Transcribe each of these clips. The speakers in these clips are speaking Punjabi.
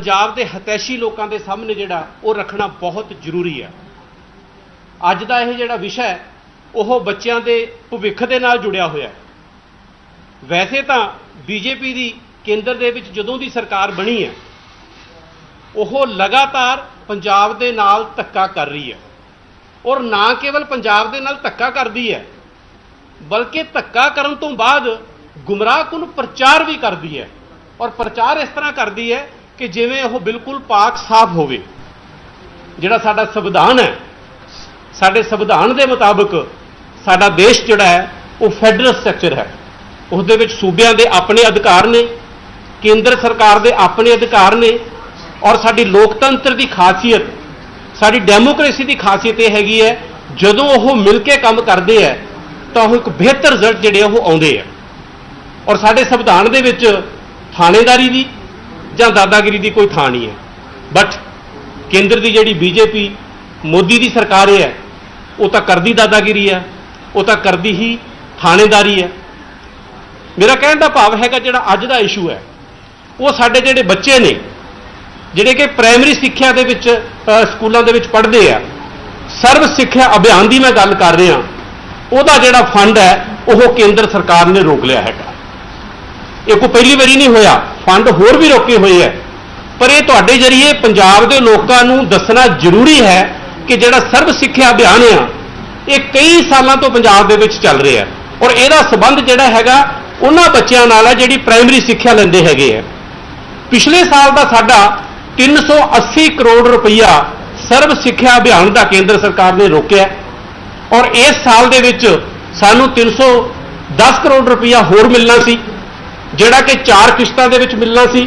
ਪੰਜਾਬ ਦੇ ਹਤੈਸ਼ੀ ਲੋਕਾਂ ਦੇ ਸਾਹਮਣੇ ਜਿਹੜਾ, ਉਹ ਰੱਖਣਾ ਬਹੁਤ ਜ਼ਰੂਰੀ ਹੈ। ਅੱਜ ਦਾ ਇਹ ਜਿਹੜਾ ਵਿਸ਼ਾ ਹੈ, ਉਹ ਬੱਚਿਆਂ ਦੇ ਭਵਿੱਖ ਦੇ ਨਾਲ ਜੁੜਿਆ ਹੋਇਆ ਹੈ। ਵੈਸੇ ਤਾਂ ਬੀਜੇਪੀ ਦੀ ਕੇਂਦਰ ਦੇ ਵਿੱਚ ਜਦੋਂ ਦੀ ਸਰਕਾਰ ਬਣੀ ਹੈ, ਉਹ ਲਗਾਤਾਰ ਪੰਜਾਬ ਦੇ ਨਾਲ ਧੱਕਾ ਕਰ ਰਹੀ ਹੈ। ਔਰ ਨਾ ਕੇਵਲ ਪੰਜਾਬ ਦੇ ਨਾਲ ਧੱਕਾ ਕਰਦੀ ਹੈ, ਬਲਕਿ ਧੱਕਾ ਕਰਨ ਤੋਂ ਬਾਅਦ ਗੁੰਮਰਾਹਕੁਨ ਪ੍ਰਚਾਰ ਵੀ ਕਰਦੀ ਹੈ। ਔਰ ਪ੍ਰਚਾਰ ਇਸ ਤਰ੍ਹਾਂ ਕਰਦੀ ਹੈ ਕਿ ਜਿਵੇਂ ਉਹ ਬਿਲਕੁਲ ਪਾਕ ਸਾਫ਼ ਹੋਵੇ, ਜਿਹੜਾ ਸਾਡਾ ਸੰਵਿਧਾਨ ਹੈ, ਸਾਡੇ ਸੰਵਿਧਾਨ ਦੇ ਮੁਤਾਬਕ ਸਾਡਾ ਦੇਸ਼ ਜਿਹੜਾ ਹੈ, ਉਹ ਫੈਡਰਲ ਸਟਰਕਚਰ ਹੈ। ਉਸ ਦੇ ਵਿੱਚ ਸੂਬਿਆਂ ਦੇ ਆਪਣੇ ਅਧਿਕਾਰ ਨੇ, ਕੇਂਦਰ ਸਰਕਾਰ ਦੇ ਆਪਣੇ ਅਧਿਕਾਰ ਨੇ, ਔਰ ਸਾਡੀ ਲੋਕਤੰਤਰ ਦੀ ਖਾਸੀਅਤ, ਸਾਡੀ ਡੈਮੋਕ੍ਰੇਸੀ ਦੀ ਖਾਸੀਅਤ ਇਹ ਹੈਗੀ ਹੈ, ਜਦੋਂ ਉਹ ਮਿਲ ਕੇ ਕੰਮ ਕਰਦੇ ਹੈ, ਤਾਂ ਉਹ ਇੱਕ ਬਿਹਤਰ ਰਿਜ਼ਲਟ ਜਿਹੜੇ ਉਹ ਆਉਂਦੇ ਆ। ਔਰ ਸਾਡੇ ਸੰਵਿਧਾਨ ਦੇ ਵਿੱਚ ਥਾਣੇਦਾਰੀ ਦੀ ਜਾਂ ਦਾਦਾਗਿਰੀ ਦੀ ਕੋਈ ਥਾਂ ਨਹੀਂ ਹੈ। ਬਟ ਕੇਂਦਰ ਦੀ ਜਿਹੜੀ ਬੀਜੇਪੀ ਮੋਦੀ ਦੀ ਸਰਕਾਰ ਹੈ, ਉਹ ਤਾਂ ਕਰਦੀ ਦਾਦਾਗਿਰੀ ਹੈ, ਉਹ ਤਾਂ ਕਰਦੀ ਹੀ ਥਾਣੇਦਾਰੀ ਹੈ। ਮੇਰਾ ਕਹਿਣ ਦਾ ਭਾਵ ਹੈਗਾ ਜਿਹੜਾ ਅੱਜ ਦਾ ਇਸ਼ੂ ਹੈ, ਉਹ ਸਾਡੇ ਜਿਹੜੇ ਬੱਚੇ ਨੇ, ਜਿਹੜੇ ਕਿ ਪ੍ਰਾਇਮਰੀ ਸਿੱਖਿਆ ਦੇ ਵਿੱਚ ਸਕੂਲਾਂ ਦੇ ਵਿੱਚ ਪੜ੍ਹਦੇ ਆ, ਸਰਵ ਸਿੱਖਿਆ ਅਭਿਆਨ ਦੀ ਮੈਂ ਗੱਲ ਕਰ ਰਿਹਾ, ਉਹਦਾ ਜਿਹੜਾ ਫੰਡ ਹੈ, ਉਹ ਕੇਂਦਰ ਸਰਕਾਰ ਨੇ ਰੋਕ ਲਿਆ ਹੈਗਾ। ਇਹ ਕੋਈ ਪਹਿਲੀ ਵਾਰੀ ਨਹੀਂ ਹੋਇਆ। ਫੰਡ ਹੋਰ ਵੀ ਰੋਕੇ ਹੋਏ ਹੈ। ਪਰ ਇਹ ਤੁਹਾਡੇ ਜਰੀਏ ਪੰਜਾਬ ਦੇ ਲੋਕਾਂ ਨੂੰ ਦੱਸਣਾ ਜ਼ਰੂਰੀ ਹੈ ਕਿ ਜਿਹੜਾ ਸਰਵ ਸਿੱਖਿਆ ਅਭਿਆਨ ਆ, ਇਹ ਕਈ ਸਾਲਾਂ ਤੋਂ ਪੰਜਾਬ ਦੇ ਵਿੱਚ ਚੱਲ ਰਿਹਾ ਹੈ। ਔਰ ਇਹਦਾ ਸਬੰਧ ਜਿਹੜਾ ਹੈਗਾ, ਉਹਨਾਂ ਬੱਚਿਆਂ ਨਾਲ ਹੈ ਜਿਹੜੀ ਪ੍ਰਾਇਮਰੀ ਸਿੱਖਿਆ ਲੈਂਦੇ ਹੈਗੇ ਆ। ਪਿਛਲੇ ਸਾਲ ਦਾ ਸਾਡਾ 380 ਕਰੋੜ ਰੁਪਈਆ ਸਰਵ ਸਿੱਖਿਆ ਅਭਿਆਨ ਦਾ ਕੇਂਦਰ ਸਰਕਾਰ ਨੇ ਰੋਕਿਆ ਔਰ ਇਸ ਸਾਲ ਦੇ ਵਿੱਚ ਸਾਨੂੰ 310 ਕਰੋੜ ਰੁਪਈਆ ਹੋਰ ਮਿਲਣਾ ਸੀ। ਜਿਹੜਾ ਕਿ ਚਾਰ ਕਿਸ਼ਤਾਂ ਦੇ ਵਿੱਚ ਮਿਲਣਾ ਸੀ,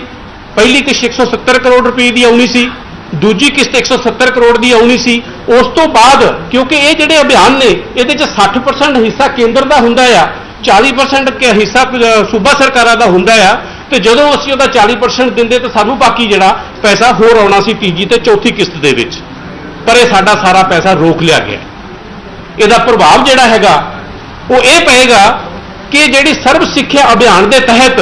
ਪਹਿਲੀ ਕਿਸ਼ਤ 170 ਕਰੋੜ ਰੁਪਏ ਦੀ ਆਉਣੀ ਸੀ, ਦੂਜੀ ਕਿਸ਼ਤ 170 ਕਰੋੜ ਦੀ ਆਉਣੀ ਸੀ, ਉਸ ਤੋਂ ਬਾਅਦ ਕਿਉਂਕਿ ਇਹ ਜਿਹੜੇ ਅਭਿਆਨ ਨੇ, ਇਹਦੇ ਚ 60% ਹਿੱਸਾ ਕੇਂਦਰ ਦਾ ਹੁੰਦਾ ਆ 40% ਕਿ ਹਿੱਸਾ ਸੂਬਾ ਸਰਕਾਰਾਂ ਦਾ ਹੁੰਦਾ ਆ, ਤੇ ਜਦੋਂ ਅਸੀਂ ਉਹਦਾ 40% ਦਿੰਦੇ ਤਾਂ ਸਾਨੂੰ ਬਾਕੀ ਜਿਹੜਾ ਪੈਸਾ ਹੋਰ ਆਉਣਾ ਸੀ ਤੀਜੀ ਤੇ ਚੌਥੀ ਕਿਸ਼ਤ ਦੇ ਵਿੱਚ। ਪਰ ਇਹ ਸਾਡਾ ਸਾਰਾ ਪੈਸਾ ਰੋਕ ਲਿਆ ਗਿਆ। ਇਹਦਾ ਪ੍ਰਭਾਵ ਜਿਹੜਾ ਹੈਗਾ, ਉਹ ਇਹ ਪਏਗਾ ਕਿ ਜਿਹੜੀ ਸਰਵ ਸਿੱਖਿਆ ਅਭਿਆਨ ਦੇ ਤਹਿਤ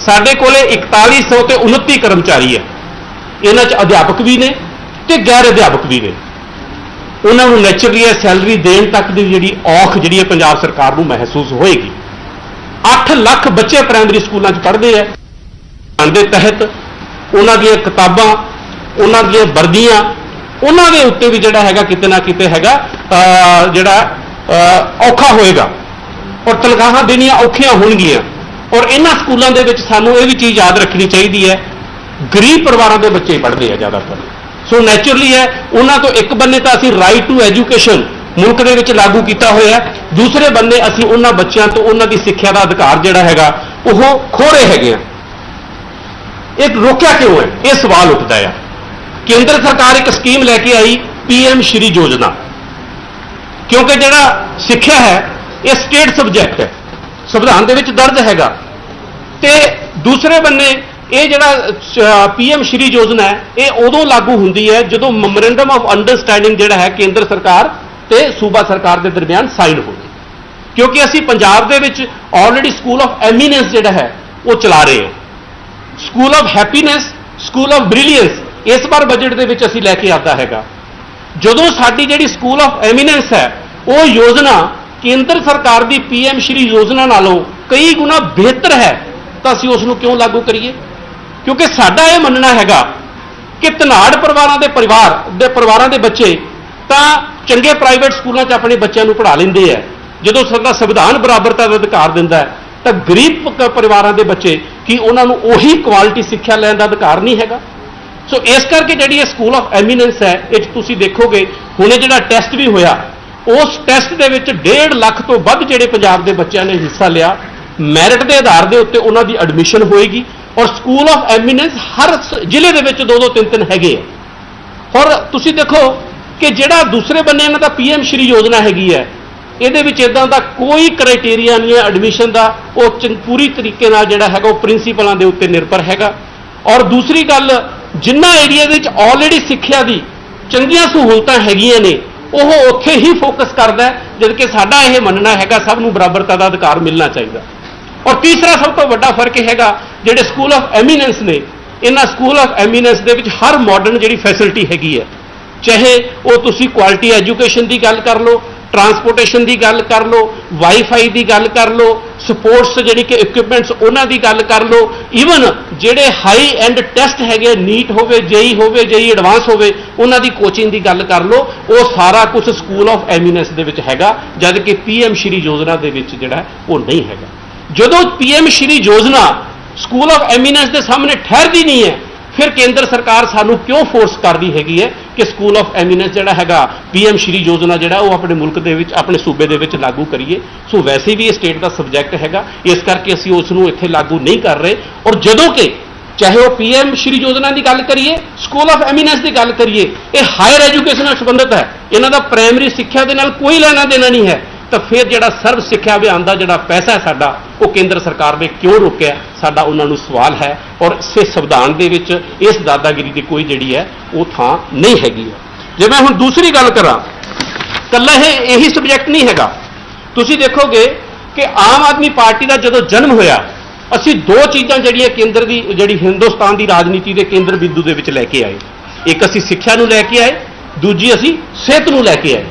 ਸਾਡੇ ਕੋਲੇ 4100 ਤੇ 29 ਕਰਮਚਾਰੀ ਹੈ। ਇਹਨਾਂ 'ਚ ਅਧਿਆਪਕ ਵੀ ਨੇ ਤੇ ਗੈਰ ਅਧਿਆਪਕ ਵੀ ਨੇ। ਉਹਨਾਂ ਨੂੰ ਨੈਚੁਰਲੀ ਇਹ ਸੈਲਰੀ ਦੇਣ ਤੱਕ ਦੀ ਜਿਹੜੀ ਔਖ ਜਿਹੜੀ ਹੈ ਪੰਜਾਬ ਸਰਕਾਰ ਨੂੰ ਮਹਿਸੂਸ ਹੋਏਗੀ। 8 ਲੱਖ ਬੱਚੇ ਪ੍ਰਾਇਮਰੀ ਸਕੂਲਾਂ 'ਚ ਪੜ੍ਹਦੇ ਆ। ਦੇ ਤਹਿਤ ਉਹਨਾਂ ਦੀਆਂ ਕਿਤਾਬਾਂ, ਉਹਨਾਂ ਦੀਆਂ ਵਰਦੀਆਂ, ਉਹਨਾਂ ਦੇ ਉੱਤੇ ਵੀ ਜਿਹੜਾ ਹੈਗਾ ਕਿਤੇ ਨਾ ਕਿਤੇ ਹੈਗਾ ਜਿਹੜਾ ਔਖਾ ਹੋਏਗਾ। ਔਰ ਤਨਖਾਹਾਂ ਦੇਣੀਆਂ ਔਖੀਆਂ ਹੋਣਗੀਆਂ। ਔਰ ਇਹਨਾਂ ਸਕੂਲਾਂ ਦੇ ਵਿੱਚ ਸਾਨੂੰ ਇਹ ਵੀ ਚੀਜ਼ ਯਾਦ ਰੱਖਣੀ ਚਾਹੀਦੀ ਹੈ, ਗਰੀਬ ਪਰਿਵਾਰਾਂ ਦੇ ਬੱਚੇ ਪੜ੍ਹਦੇ ਆ ਜ਼ਿਆਦਾਤਰ। ਸੋ ਨੈਚੁਰਲੀ ਹੈ, ਉਹਨਾਂ ਤੋਂ ਇੱਕ ਬੰਨੇ ਤਾਂ ਅਸੀਂ ਰਾਈਟ ਟੂ ਐਜੂਕੇਸ਼ਨ ਮੁਲਕ ਦੇ ਵਿੱਚ ਲਾਗੂ ਕੀਤਾ ਹੋਇਆ ਦੂਸਰੇ ਬੰਨੇ ਅਸੀਂ ਉਹਨਾਂ ਬੱਚਿਆਂ ਤੋਂ ਉਹਨਾਂ ਦੀ ਸਿੱਖਿਆ ਦਾ ਅਧਿਕਾਰ ਜਿਹੜਾ ਹੈਗਾ, ਉਹ ਖੋ ਰਹੇ ਹੈਗੇ ਆ। ਇਹ ਰੋਕਿਆ ਕਿਉਂ ਹੈ? ਇਹ ਸਵਾਲ ਉੱਠਦਾ ਆ। ਕੇਂਦਰ ਸਰਕਾਰ ਇੱਕ ਸਕੀਮ ਲੈ ਕੇ ਆਈ, ਪੀਐਮ ਸ਼੍ਰੀ ਯੋਜਨਾ। ਕਿਉਂਕਿ ਜਿਹੜਾ ਸਿੱਖਿਆ ਹੈ ਇਹ ਸਟੇਟ ਸਬਜੈਕਟ ਹੈ। ਸੰਵਿਧਾਨ ਦੇ ਵਿੱਚ ਦਰਜ ਹੈਗਾ। ਤੇ ਦੂਸਰੇ ਬੰਨੇ ਇਹ ਜਿਹੜਾ ਪੀਐਮ ਸ਼੍ਰੀ ਯੋਜਨਾ ਹੈ, ਇਹ ਉਦੋਂ ਲਾਗੂ ਹੁੰਦੀ ਹੈ ਜਦੋਂ ਮੈਮੋਰੈਂਡਮ ਆਫ ਅੰਡਰਸਟੈਂਡਿੰਗ ਜਿਹੜਾ ਹੈ ਕੇਂਦਰ ਸਰਕਾਰ ਤੇ ਸੂਬਾ ਸਰਕਾਰ ਦੇ ਦਰਮਿਆਨ ਸਾਈਨ ਹੋਵੇ ਕਿਉਂਕਿ ਅਸੀਂ ਪੰਜਾਬ ਦੇ ਵਿੱਚ ਆਲਰੇਡੀ ਸਕੂਲ ਆਫ ਐਮੀਨੈਂਸ ਜਿਹੜਾ ਹੈ, ਉਹ ਚਲਾ ਰਹੇ ਹਾਂ। School of happiness school of brilliance ਇਸ ਵਾਰ ਬਜਟ ਦੇ ਵਿੱਚ ਅਸੀਂ ਲੈ ਕੇ ਆਉਂਦਾ ਹੈਗਾ। ਜਦੋਂ ਸਾਡੀ ਜਿਹੜੀ ਸਕੂਲ ਆਫ ਐਮੀਨੈਂਸ ਹੈ, ਉਹ ਯੋਜਨਾ ਕੇਂਦਰ ਸਰਕਾਰ ਦੀ ਪੀਐਮ ਸ਼੍ਰੀ ਯੋਜਨਾ ਨਾਲੋਂ ਕਈ ਗੁਣਾ ਬਿਹਤਰ ਹੈ, ਤਾਂ ਅਸੀਂ ਉਸ ਨੂੰ ਕਿਉਂ ਲਾਗੂ ਕਰੀਏ? ਕਿਉਂਕਿ ਸਾਡਾ ਇਹ ਮੰਨਣਾ ਹੈਗਾ ਕਿ ਧਨਾੜ ਪਰਿਵਾਰਾਂ ਦੇ ਪਰਿਵਾਰ, ਦੇ ਪਰਿਵਾਰਾਂ ਦੇ ਬੱਚੇ ਤਾਂ ਚੰਗੇ ਪ੍ਰਾਈਵੇਟ ਸਕੂਲਾਂ 'ਚ ਆਪਣੇ ਬੱਚਿਆਂ ਨੂੰ ਪੜ੍ਹਾ ਲੈਂਦੇ ਆ। ਜਦੋਂ ਸਾਡਾ ਸੰਵਿਧਾਨ ਬਰਾਬਰਤਾ ਦਾ ਅਧਿਕਾਰ ਦਿੰਦਾ ਹੈ, ਤਾਂ ਗਰੀਬ ਪਰਿਵਾਰਾਂ ਦੇ ਬੱਚੇ ਕੀ ਉਹਨਾਂ ਨੂੰ ਉਹੀ ਕੁਆਲਿਟੀ ਸਿੱਖਿਆ ਲੈਣ ਦਾ ਅਧਿਕਾਰ ਨਹੀਂ ਹੈਗਾ? ਸੋ ਇਸ ਕਰਕੇ ਜਿਹੜੀ ਇਹ ਸਕੂਲ ਆਫ ਐਮੀਨੈਂਸ ਹੈ, ਇਹ 'ਚ ਤੁਸੀਂ ਦੇਖੋਗੇ, ਹੁਣੇ ਜਿਹੜਾ ਟੈਸਟ ਵੀ ਹੋਇਆ ਉਸ ਟੈਸਟ ਦੇ ਵਿੱਚ 1.5 ਲੱਖ ਤੋਂ ਵੱਧ ਜਿਹੜੇ ਪੰਜਾਬ ਦੇ ਬੱਚਿਆਂ ਨੇ ਹਿੱਸਾ ਲਿਆ, ਮੈਰਿਟ ਦੇ ਆਧਾਰ ਦੇ ਉੱਤੇ ਉਹਨਾਂ ਦੀ ਐਡਮਿਸ਼ਨ ਹੋਏਗੀ ਔਰ ਸਕੂਲ ਆਫ ਐਮੀਨੈਂਸ ਹਰ ਸ- ਜ਼ਿਲ੍ਹੇ ਦੇ ਵਿੱਚ ਦੋ ਦੋ ਤਿੰਨ ਤਿੰਨ ਹੈਗੇ ਆ। ਔਰ ਤੁਸੀਂ ਦੇਖੋ ਕਿ ਜਿਹੜਾ ਦੂਸਰੇ ਬੰਨੇ ਇਹਨਾਂ ਦਾ ਪੀਐਮ ਸ਼੍ਰੀ ਯੋਜਨਾ ਹੈਗੀ ਹੈ, ਇਹਦੇ ਵਿੱਚ ਇਦਾਂ ਦਾ ਕੋਈ ਕ੍ਰਾਈਟੇਰੀਆ ਨਹੀਂ ਹੈ ਐਡਮਿਸ਼ਨ ਦਾ, ਉਹ ਚੰ- ਪੂਰੀ ਤਰੀਕੇ ਨਾਲ ਜਿਹੜਾ ਹੈਗਾ ਉਹ ਪ੍ਰਿੰਸੀਪਲਾਂ ਦੇ ਉੱਤੇ ਨਿਰਭਰ ਹੈਗਾ। ਔਰ ਦੂਸਰੀ ਗੱਲ, ਜਿੰਨਾ ਏਰੀਆ ਦੇ ਵਿੱਚ ਆਲਰੇਡੀ ਸਿੱਖਿਆ ਦੀ ਚੰਗੀਆਂ ਸਹੂਲਤਾਂ ਹੈਗੀਆਂ ਨੇ ਉਹ ਉੱਥੇ ਹੀ ਫੋਕਸ ਕਰਦਾ ਹੈ, ਜਦ ਕਿ ਸਾਡਾ ਇਹ ਮੰਨਣਾ ਹੈਗਾ, ਸਭ ਨੂੰ ਬਰਾਬਰਤਾ ਦਾ ਅਧਿਕਾਰ ਮਿਲਣਾ ਚਾਹੀਦਾ। ਔਰ ਤੀਸਰਾ ਸਭ ਤੋਂ ਵੱਡਾ ਫ਼ਰਕ ਇਹ ਹੈਗਾ, ਜਿਹੜੇ ਸਕੂਲ ਆਫ ਐਮੀਨੈਂਸ ਨੇ, ਇਹਨਾਂ ਸਕੂਲ ਆਫ ਐਮੀਨੈਂਸ ਦੇ ਵਿੱਚ ਹਰ ਮਾਡਰਨ ਜਿਹੜੀ ਫੈਸਿਲਿਟੀ ਹੈਗੀ ਹੈ, ਚਾਹੇ ਉਹ ਤੁਸੀਂ ਕੁਆਲਿਟੀ ਐਜੂਕੇਸ਼ਨ ਦੀ ਗੱਲ ਕਰ ਲਓ ਟਰਾਂਸਪੋਰਟੇਸ਼ਨ ਦੀ ਗੱਲ ਕਰ ਲਓ, ਵਾਈਫਾਈ ਦੀ ਗੱਲ ਕਰ ਲਓ, ਸਪੋਰਟਸ ਜਿਹੜੀ ਕਿ ਇਕਵਿਪਮੈਂਟਸ ਉਹਨਾਂ ਦੀ ਗੱਲ ਕਰ ਲਓ ਈਵਨ ਜਿਹੜੇ ਹਾਈ ਐਂਡ ਟੈਸਟ ਹੈਗੇ ਨੀਟ ਹੋਵੇ, ਜੇਈ ਹੋਵੇ, ਜੇਈ ਐਡਵਾਂਸ ਹੋਵੇ, ਉਹਨਾਂ ਦੀ ਕੋਚਿੰਗ ਦੀ ਗੱਲ ਕਰ ਲਓ, ਉਹ ਸਾਰਾ ਕੁਝ ਸਕੂਲ ਆਫ ਐਮੀਨੈਂਸ ਦੇ ਵਿੱਚ ਹੈਗਾ, ਜਦ ਕਿ ਪੀਐਮ ਸ਼੍ਰੀ ਯੋਜਨਾ ਦੇ ਵਿੱਚ ਜਿਹੜਾ ਉਹ ਨਹੀਂ ਹੈਗਾ। ਜਦੋਂ ਪੀਐਮ ਸ਼੍ਰੀ ਯੋਜਨਾ ਸਕੂਲ ਆਫ ਐਮੀਨੈਂਸ ਦੇ ਸਾਹਮਣੇ ਠਹਿਰਦੀ ਨਹੀਂ ਹੈ, ਫਿਰ ਕੇਂਦਰ ਸਰਕਾਰ ਸਾਨੂੰ ਕਿਉਂ ਫੋਰਸ ਕਰਦੀ ਹੈਗੀ ਹੈ? ਕਿ ਸਕੂਲ ਆਫ ਐਮੀਨੈਂਸ ਜਿਹੜਾ ਹੈਗਾ, ਪੀਐਮ ਸ਼੍ਰੀ ਯੋਜਨਾ ਜਿਹੜਾ, ਉਹ ਆਪਣੇ ਮੁਲਕ ਦੇ ਵਿੱਚ, ਆਪਣੇ ਸੂਬੇ ਦੇ ਵਿੱਚ ਲਾਗੂ ਕਰੀਏ। ਸੋ ਵੈਸੇ ਵੀ ਇਹ ਸਟੇਟ ਦਾ ਸਬਜੈਕਟ ਹੈਗਾ। ਇਸ ਕਰਕੇ ਅਸੀਂ ਉਸ ਨੂੰ ਇੱਥੇ ਲਾਗੂ ਨਹੀਂ ਕਰ ਰਹੇ। ਔਰ ਜਦੋਂ ਕਿ ਚਾਹੇ ਉਹ ਪੀਐਮ ਸ਼੍ਰੀ ਯੋਜਨਾ ਦੀ ਗੱਲ ਕਰੀਏ, ਸਕੂਲ ਆਫ ਐਮੀਨੈਂਸ ਦੀ ਗੱਲ ਕਰੀਏ, ਇਹ ਹਾਇਰ ਐਜੂਕੇਸ਼ਨ ਨਾਲ ਸੰਬੰਧਿਤ ਹੈ। ਇਹਨਾਂ ਦਾ ਪ੍ਰਾਇਮਰੀ ਸਿੱਖਿਆ ਦੇ ਨਾਲ ਕੋਈ ਲੈਣਾ ਦੇਣਾ ਨਹੀਂ ਹੈ। ਤਾਂ ਫਿਰ ਜਿਹੜਾ ਸਰਵ ਸਿੱਖਿਆ ਅਭਿਆਨ ਦਾ ਜਿਹੜਾ ਪੈਸਾ ਹੈ ਸਾਡਾ, ਉਹ ਕੇਂਦਰ ਸਰਕਾਰ ਨੇ ਕਿਉਂ ਰੋਕਿਆ? ਸਾਡਾ ਉਹਨਾਂ ਨੂੰ ਸਵਾਲ ਹੈ ਔਰ ਇਸੇ ਸੰਵਿਧਾਨ ਦੇ ਵਿੱਚ ਇਸ ਦਾਦਾਗਿਰੀ ਦੀ ਕੋਈ ਜਿਹੜੀ ਹੈ, ਉਹ ਥਾਂ ਨਹੀਂ ਹੈਗੀ ਹੈ। ਜੇ ਮੈਂ ਹੁਣ ਦੂਸਰੀ ਗੱਲ ਕਰਾਂ ਕੱਲਾ ਇਹ, ਇਹੀ ਸਬਜੈਕਟ ਨਹੀਂ ਹੈਗਾ। ਤੁਸੀਂ ਦੇਖੋਗੇ ਕਿ ਆਮ ਆਦਮੀ ਪਾਰਟੀ ਦਾ ਜਦੋਂ ਜਨਮ ਹੋਇਆ, ਅਸੀਂ ਦੋ ਚੀਜ਼ਾਂ ਜਿਹੜੀਆਂ ਕੇਂਦਰ ਦੀ, ਜਿਹੜੀ ਹਿੰਦੁਸਤਾਨ ਦੀ ਰਾਜਨੀਤੀ ਦੇ ਕੇਂਦਰ ਬਿੰਦੂ ਦੇ ਵਿੱਚ ਲੈ ਕੇ ਆਏ। ਇੱਕ ਅਸੀਂ ਸਿੱਖਿਆ ਨੂੰ ਲੈ ਕੇ ਆਏ, ਦੂਜੀ ਅਸੀਂ ਸਿਹਤ ਨੂੰ ਲੈ ਕੇ ਆਏ।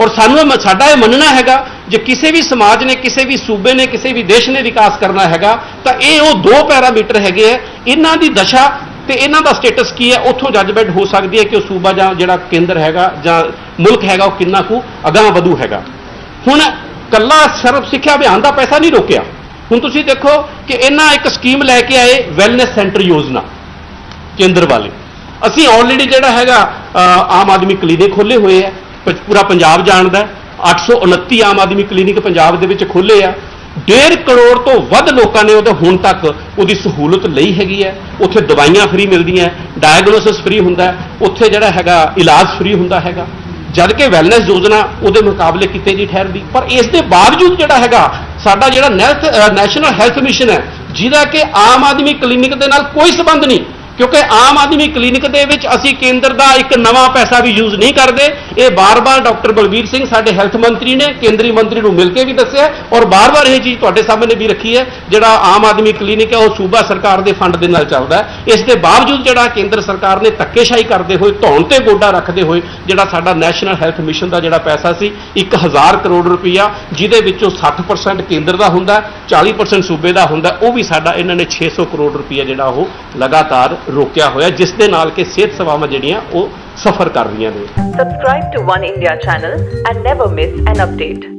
ਔਰ ਸਾਨੂੰ ਇਹ ਸਾਡਾ ਇਹ ਮੰਨਣਾ ਹੈਗਾ, ਜੇ ਕਿਸੇ ਵੀ ਸਮਾਜ ਨੇ, ਕਿਸੇ ਵੀ ਸੂਬੇ ਨੇ, ਕਿਸੇ ਵੀ ਦੇਸ਼ ਨੇ ਵਿਕਾਸ ਕਰਨਾ ਹੈਗਾ, ਤਾਂ ਇਹ ਉਹ ਦੋ ਪੈਰਾਮੀਟਰ ਹੈਗੇ ਆ। ਇਹਨਾਂ ਦੀ ਦਸ਼ਾ ਤੇ ਇਹਨਾਂ ਦਾ ਸਟੇਟਸ ਕੀ ਹੈ, ਉੱਥੋਂ ਜੱਜਮੈਂਟ ਹੋ ਸਕਦੀ ਹੈ ਕਿ ਉਹ ਸੂਬਾ ਜਾਂ ਜਿਹੜਾ ਕੇਂਦਰ ਹੈਗਾ ਜਾਂ ਮੁਲਕ ਹੈਗਾ ਉਹ ਕਿੰਨਾ ਕੁ ਅਗਾਂਹ ਵਧੂ ਹੈਗਾ। ਹੁਣ ਕੱਲਾ ਸਰਵ ਸਿੱਖਿਆ ਅਭਿਆਨ ਦਾ ਪੈਸਾ ਨਹੀਂ ਰੋਕਿਆ। ਹੁਣ ਤੁਸੀਂ ਦੇਖੋ ਕਿ ਇਹਨਾਂ ਇੱਕ ਸਕੀਮ ਲੈ ਕੇ ਆਏ ਵੈਲਨੈਸ ਸੈਂਟਰ ਯੋਜਨਾ, ਕੇਂਦਰ ਵਾਲੇ। ਅਸੀਂ ਆਲਰੇਡੀ ਜਿਹੜਾ ਹੈਗਾ ਆਮ ਆਦਮੀ ਕਲੀਨਿਕ ਖੋਲੇ ਹੋਏ ਆ। ਪੂਰਾ ਪੰਜਾਬ ਜਾਣਦਾ ਹੈ। 829 ਆਮ ਆਦਮੀ ਕਲੀਨਿਕ ਪੰਜਾਬ ਦੇ ਵਿੱਚ ਖੋਲੇ ਆ। 1.5 ਕਰੋੜ ਤੋਂ ਵੱਧ ਲੋਕਾਂ ਨੇ ਉਹਦੇ ਹੁਣ ਤੱਕ ਉਹਦੀ ਸਹੂਲਤ ਲਈ ਹੈਗੀ ਹੈ। ਉੱਥੇ ਦਵਾਈਆਂ ਫ੍ਰੀ ਮਿਲਦੀਆਂ ਡਾਇਗਨੋਸਿਸ ਫ੍ਰੀ ਹੁੰਦਾ ਉੱਥੇ ਜਿਹੜਾ ਹੈਗਾ ਇਲਾਜ ਫ੍ਰੀ ਹੁੰਦਾ ਹੈਗਾ। ਜਦ ਕਿ ਵੈਲਨੈਸ ਯੋਜਨਾ ਉਹਦੇ ਮੁਕਾਬਲੇ ਕਿਤੇ ਨਹੀਂ ਠਹਿਰਦੀ। ਪਰ ਇਸ ਦੇ ਬਾਵਜੂਦ ਜਿਹੜਾ ਹੈਗਾ, ਸਾਡਾ ਜਿਹੜਾ ਨੈਸ਼ਨਲ ਹੈਲਥ ਮਿਸ਼ਨ ਹੈ, ਜਿਹਦਾ ਕਿ ਆਮ ਆਦਮੀ ਕਲੀਨਿਕ ਦੇ ਨਾਲ ਕੋਈ ਸੰਬੰਧ ਨਹੀਂ ਕਿਉਂਕਿ ਆਮ ਆਦਮੀ ਕਲੀਨਿਕ ਦੇ ਵਿੱਚ ਅਸੀਂ ਕੇਂਦਰ ਦਾ ਇੱਕ ਨਵਾਂ ਪੈਸਾ ਵੀ ਯੂਜ਼ ਨਹੀਂ ਕਰਦੇ। ਇਹ ਬਾਰ-ਬਾਰ ਡਾਕਟਰ ਬਲਬੀਰ ਸਿੰਘ ਸਾਡੇ ਹੈਲਥ ਮੰਤਰੀ ਨੇ ਕੇਂਦਰੀ ਮੰਤਰੀ ਨੂੰ ਮਿਲ ਕੇ ਵੀ ਦੱਸਿਆ ਔਰ ਬਾਰ-ਬਾਰ ਇਹ ਚੀਜ਼ ਤੁਹਾਡੇ ਸਾਹਮਣੇ ਵੀ ਰੱਖੀ ਹੈ ਜਿਹੜਾ ਆਮ ਆਦਮੀ ਕਲੀਨਿਕ ਹੈ ਉਹ ਸੂਬਾ ਸਰਕਾਰ ਦੇ ਫੰਡ ਦੇ ਨਾਲ ਚੱਲਦਾ ਇਸ ਦੇ ਬਾਵਜੂਦ ਜਿਹੜਾ ਕੇਂਦਰ ਸਰਕਾਰ ਨੇ ਧੱਕੇਸ਼ਾਹੀ ਕਰਦੇ ਹੋਏ ਧੌਣ ਤੇ ਗੋਡਾ ਰੱਖਦੇ ਹੋਏ ਜਿਹੜਾ ਸਾਡਾ ਨੈਸ਼ਨਲ ਹੈਲਥ ਮਿਸ਼ਨ ਦਾ ਜਿਹੜਾ ਪੈਸਾ ਸੀ 1000 ਕਰੋੜ ਰੁਪਈਆ ਜਿਹਦੇ ਵਿੱਚੋਂ 60% ਕੇਂਦਰ ਦਾ ਹੁੰਦਾ ਹੈ, 40% ਸੂਬੇ ਦਾ ਹੁੰਦਾ ਉਹ ਵੀ ਸਾਡਾ ਇਹਨਾਂ ਨੇ 600 ਕਰੋੜ ਰੁਪਈਆ ਜਿਹੜਾ ਉਹ ਲਗਾਤਾਰ ਰੋਕਿਆ ਹੋਇਆ ਜਿਸ ਦੇ ਨਾਲ ਕਿ ਸਿਹਤ ਸੇਵਾਵਾਂ ਜਿਹੜੀਆਂ ਉਹ ਸਫਰ ਕਰ ਰਹੀਆਂ ਨੇ subscribe to One India channel and never miss an update